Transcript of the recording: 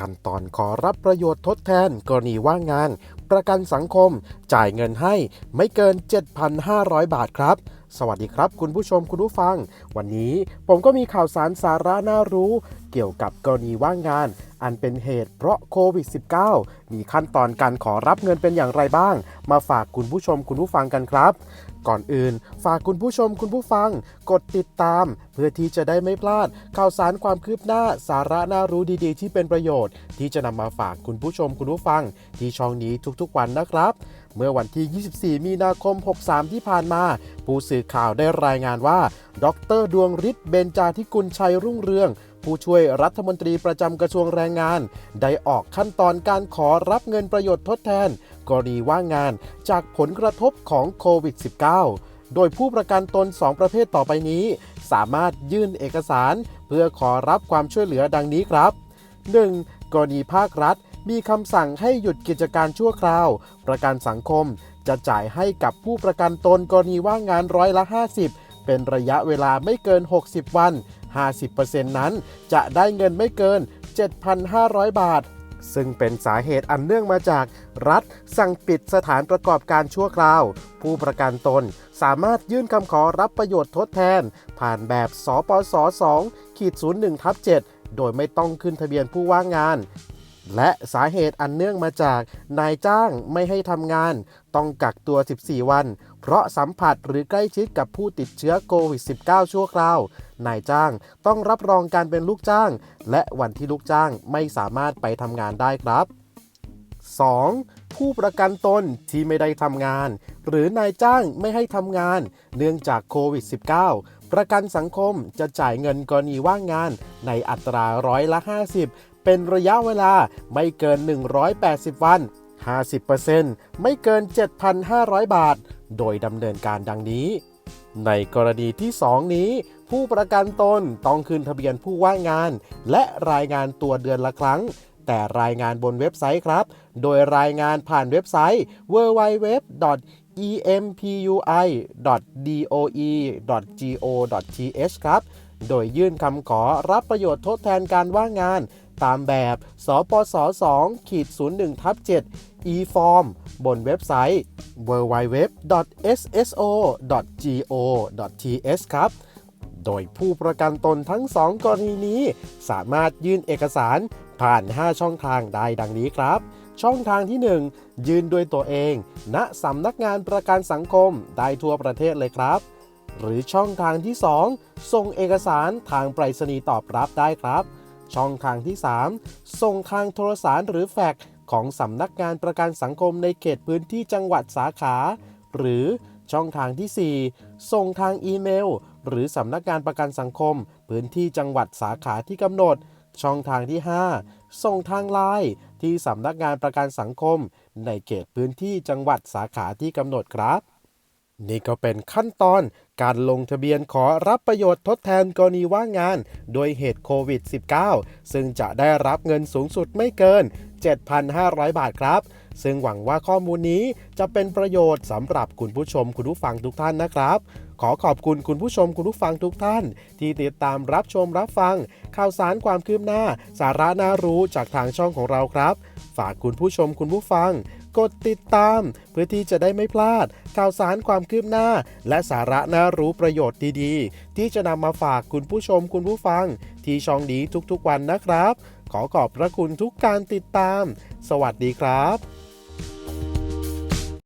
ขั้นตอนขอรับประโยชน์ทดแทนกรณีว่างงาน ประกันสังคม จ่ายเงินให้ไม่เกิน 7,500 บาทครับ สวัสดีครับ คุณผู้ชมคุณผู้ฟัง วันนี้ผมก็มีข่าวสารสาระน่ารู้ เกี่ยวกับกรณีว่างงาน อันเป็นเหตุเพราะโควิด -19 มีขั้นตอนการขอรับเงินเป็นอย่างไรบ้าง มาฝากคุณผู้ชมคุณผู้ฟังกันครับ ก่อนอื่น ฝากคุณผู้ชมคุณผู้ฟัง กดติดตาม เพื่อที่จะได้ไม่พลาด ข่าวสารความคืบหน้าสาระน่ารู้ดีๆ ที่เป็นประโยชน์ ที่จะนำมาฝากคุณผู้ชมคุณผู้ฟัง ที่ช่องนี้ทุกๆวันนะครับเมื่อวันที่ 24 มีนาคม 63 ที่ผ่านมา ผู้สื่อข่าวได้รายงานว่า ดร ดวงฤทธิ์ เบญจาธิกุลชัยรุ่งเรือง ผู้ช่วยรัฐมนตรีประจำกระทรวงแรงงาน ได้ออกขั้นตอนการขอรับเงินประโยชน์ทดแทน กรณีว่างงานจากผลกระทบของโควิด -19 โดยผู้ประกันตน 2 ประเภทต่อไปนี้ สามารถยื่นเอกสาร เพื่อขอรับความช่วยเหลือดังนี้ครับ 1. กรณีภาครัฐ มีคำสั่งให้หยุดกิจการชั่วคราว ประกันสังคมจะจ่ายให้กับผู้ประกันตนกรณีว่างงานร้อยละ 50 เป็นระยะเวลาไม่เกิน 60 วัน 50%นั้น จะได้เงินไม่เกิน 7,500 บาท ซึ่งเป็นสาเหตุอันเนื่องมาจาก รัฐสั่งปิดสถานประกอบการชั่วคราว ผู้ประกันตนสามารถยื่นคำขอรับประโยชน์ทดแทน ผ่านแบบสปส2ขีด01ทับ7โดยไม่ต้องขึ้นทะเบียนผู้ว่างงาน และสาเหตุอันเนื่องมาจากนายจ้างไม่ให้ทำงาน ต้องกักตัว 14 วัน เพราะสัมผัสหรือใกล้ชิดกับผู้ติดเชื้อโควิด -19 ชั่วคราวนายจ้างต้องรับรองการเป็นลูกจ้าง และวันที่ลูกจ้างไม่สามารถไปทำงานได้ครับ 2. ผู้ประกันตนที่ไม่ได้ทำงาน หรือนายจ้างไม่ให้ทำงาน เนื่องจากโควิด -19 ประกันสังคมจะจ่ายเงินกรณีว่างงานในอัตราร้อยละ 50 เป็นระยะเวลาไม่เกิน 180 วัน 50%ไม่เกิน 7,500 บาท โดยดำเนินการดังนี้ ในกรณีที่ 2 นี้ ผู้ประกันตนต้องขึ้นทะเบียนผู้ว่างงาน และรายงานตัวเดือนละครั้งแต่รายงานบนเว็บไซต์ครับ โดยรายงานผ่านเว็บไซต์ www.empui.doe.go.th ครับ โดยยื่นคำขอรับประโยชน์ทดแทนการว่างงาน ตามแบบสปส2ขีด01ทับ7 e-form บนเว็บไซต์ www.sso.go.th ครับ โดยผู้ประกันตนทั้ง 2 กรณีนี้ สามารถยื่นเอกสารผ่าน 5 ช่องทางได้ดังนี้ครับ ช่องทางที่ 1 ยื่นด้วยตัวเอง ณสำนักงานประกันสังคมได้ทั่วประเทศเลยครับ หรือช่องทางที่ 2 ส่งเอกสารทางไปรษณีย์ตอบรับได้ครับ ช่องทางที่ 3 ส่งทางโทรสารหรือแฟกซ์ของสำนักงานประกันสังคมในเขตพื้นที่จังหวัดสาขา หรือช่องทางที่ 4 ส่งทางอีเมล หรือสำนักงานประกันสังคม พื้นที่จังหวัดสาขาที่กำหนด ช่องทางที่ 5 ส่งทางไลน์ที่สำนักงานประกันสังคม ในเขตพื้นที่จังหวัดสาขาที่กำหนดครับ นี่ก็เป็นขั้นตอนการลงทะเบียนขอรับประโยชน์ทดแทนกรณีว่างงาน โดยเหตุโควิด -19 ซึ่งจะได้รับเงินสูงสุดไม่เกิน 7,500 บาทครับ ซึ่งหวังว่าข้อมูลนี้จะเป็นประโยชน์สำหรับคุณผู้ชมคุณผู้ฟังทุกท่านนะครับ ขอขอบคุณคุณผู้ชมคุณผู้ฟังทุกท่าน ที่ติดตามรับชมรับฟัง ข่าวสารความคืบหน้า สาระน่ารู้จากทางช่องของเราครับ ฝากคุณผู้ชมคุณผู้ฟัง กดติดตาม เพื่อที่จะได้ไม่พลาด ข่าวสารความคืบหน้า และสาระน่ารู้ประโยชน์ดีๆ ที่จะนำมาฝากคุณผู้ชมคุณผู้ฟัง ที่ช่องนี้ทุกๆวันนะครับ ขอขอบพระคุณทุกการติดตาม สวัสดีครับ